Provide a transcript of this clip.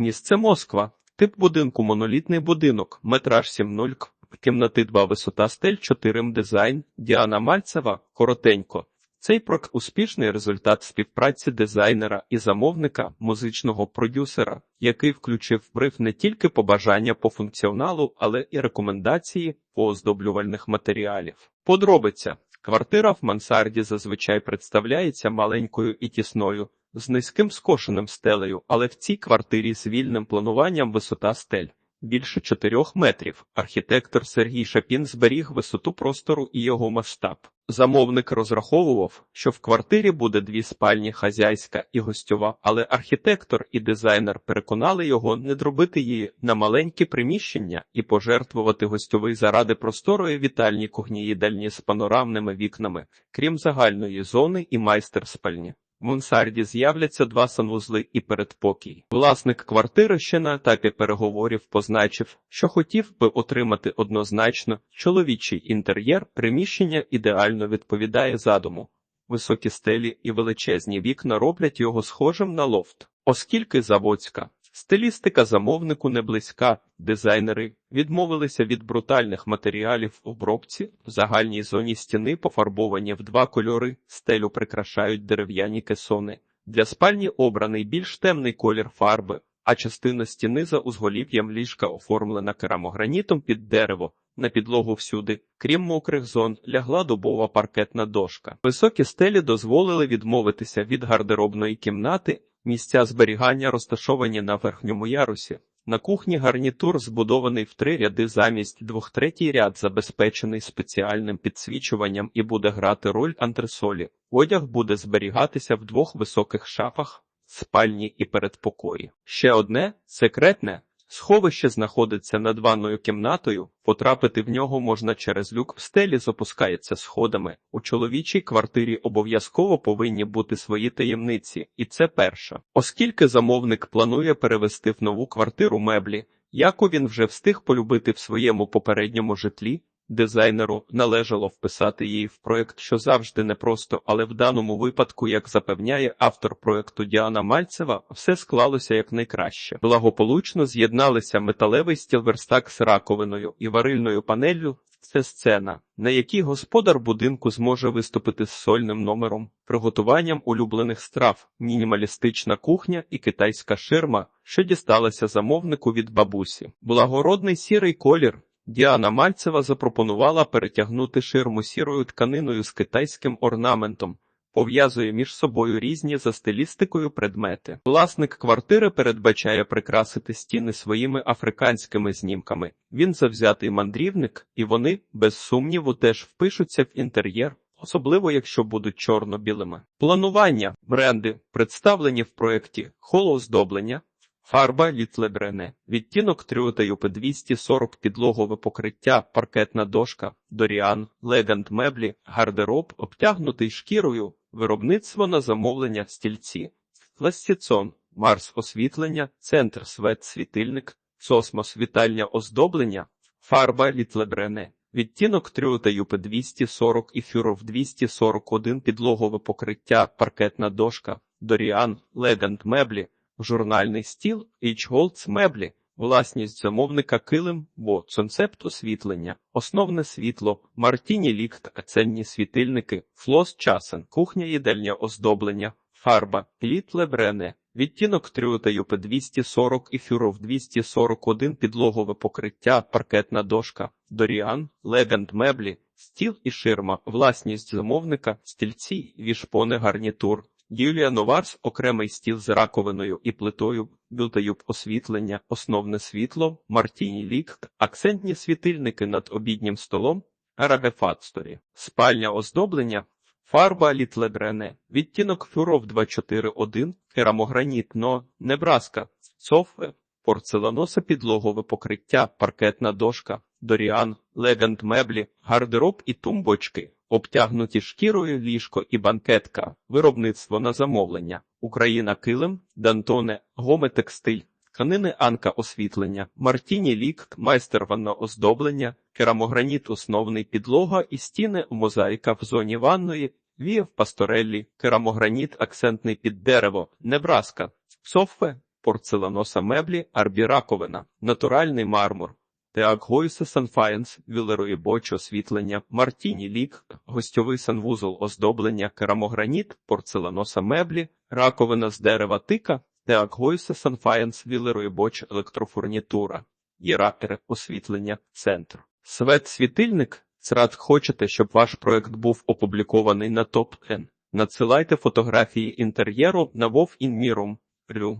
Місце Москва. Тип будинку монолітний будинок, метраж 7,0, к- кімнати 2, висота стель 4 м дизайн, Діана Мальцева, коротенько. Цей прок успішний результат співпраці дизайнера і замовника, музичного продюсера, який включив бриф не тільки побажання по функціоналу, але і рекомендації по оздоблювальних матеріалів. Подробиця. Квартира в мансарді зазвичай представляється маленькою і тісною, з низьким скошеним стелею, але в цій квартирі з вільним плануванням висота стель більше 4 метрів. Архітектор Сергій Шапін зберіг висоту простору і його масштаб. Замовник розраховував, що в квартирі буде дві спальні хазяйська і гостьова, але архітектор і дизайнер переконали його не дробити її на маленькі приміщення і пожертвувати гостьовий заради просторої вітальні кухні їдальні з панорамними вікнами, крім загальної зони і майстер спальні. В мунсарді з'являться два санвузли і передпокій. Власник квартири ще на етапі переговорів позначив, що хотів би отримати однозначно чоловічий інтер'єр, приміщення ідеально відповідає задуму. Високі стелі і величезні вікна роблять його схожим на лофт, оскільки заводська. Стилістика замовнику не близька, дизайнери відмовилися від брутальних матеріалів в обробці, в загальній зоні стіни пофарбовані в два кольори, стелю прикрашають дерев'яні кесони. Для спальні обраний більш темний колір фарби, а частина стіни за узголів'ям ліжка оформлена керамогранітом під дерево. На підлогу всюди, крім мокрих зон, лягла дубова паркетна дошка. Високі стелі дозволили відмовитися від гардеробної кімнати, місця зберігання розташовані на верхньому ярусі. На кухні гарнітур збудований в три ряди замість двох третій ряд забезпечений спеціальним підсвічуванням і буде грати роль антресолі. Одяг буде зберігатися в двох високих шафах, спальні і передпокої. Ще одне секретне. Сховище знаходиться над ванною кімнатою, потрапити в нього можна через люк в стелі запускається сходами. У чоловічій квартирі обов'язково повинні бути свої таємниці, і це перша. Оскільки замовник планує перевести в нову квартиру меблі, яку він вже встиг полюбити в своєму попередньому житлі, дизайнеру належало вписати її в проект, що завжди непросто, але в даному випадку, як запевняє автор проекту Діана Мальцева, все склалося якнайкраще. Благополучно з'єдналися металевий стілверстак з раковиною і варильною панеллю. Це сцена, на якій господар будинку зможе виступити з сольним номером, приготуванням улюблених страв, мінімалістична кухня і китайська ширма, що дісталася замовнику від бабусі. Благородний сірий колір. Діана Мальцева запропонувала перетягнути ширму сірою тканиною з китайським орнаментом, пов'язує між собою різні за стилістикою предмети. Власник квартири передбачає прикрасити стіни своїми африканськими знімками. Він завзятий мандрівник, і вони, без сумніву, теж впишуться в інтер'єр. Особливо, якщо будуть чорно-білими. Планування, бренди, представлені в проєкті холооздоблення, Фарба Літлебрене, відтінок трюта юп 240 підлогове покриття, паркетна дошка, Доріан, Легант меблі, гардероб, обтягнутий шкірою, виробництво на замовлення стільці, Ластіцон, Марс освітлення, центр свет світильник, Сосмос вітальня оздоблення, фарба Літлебрене. Відтінок трюта юп 240 і фюров 241 підлогове покриття, паркетна дошка, Доріан, Легант меблі, журнальний стіл, H-Holtz меблі, власність замовника килим, бо концепт освітлення, основне світло, Мартіні лікт, ценні світильники, флос часен, кухня їдельня оздоблення, фарба, літ лебрене, відтінок трюта юп 240 і фюров 241 підлогове покриття, паркетна дошка, Доріан, Легант меблі, стіл і ширма, власність замовника, стільці, вішпони гарнітур. Юлія Новарс окремий стіл з раковиною і плитою, бютаюб освітлення, основне світло, Мартіні лікт, акцентні світильники над обіднім столом, Арабефатсторі, спальня оздоблення, фарба літлебрене, відтінок фюров 241, керамограніт но, Небраска, софе, порцеланоса підлогове покриття, паркетна дошка, Доріан, Легант меблі, гардероб і тумбочки. Обтягнуті шкірою ліжко і банкетка, виробництво на замовлення, Україна килим, Дантоне, Гометекстиль, тканини Анка освітлення, Мартіні лікт, майстер ванно оздоблення, керамограніт основний підлога і стіни, мозаїка в зоні ванної, віяв пастореллі, керамограніт акцентний під дерево, Небраска, софе, порцеланоса меблі, арбі раковина, натуральний мармур. Теак Гойсе Санфаєнс, Вілерої Боч освітлення, Мартіні Лік, гостьовий санвузол оздоблення, керамограніт, порцеланоса меблі, раковина з дерева тика, Теакгойсе Санфаєнс, Вілерої Боч електрофурнітура, Єракере освітлення, центр. Свет світильник. Црад хочете, щоб ваш проект був опублікований на топ N. Надсилайте фотографії інтер'єру на Вов. Рю.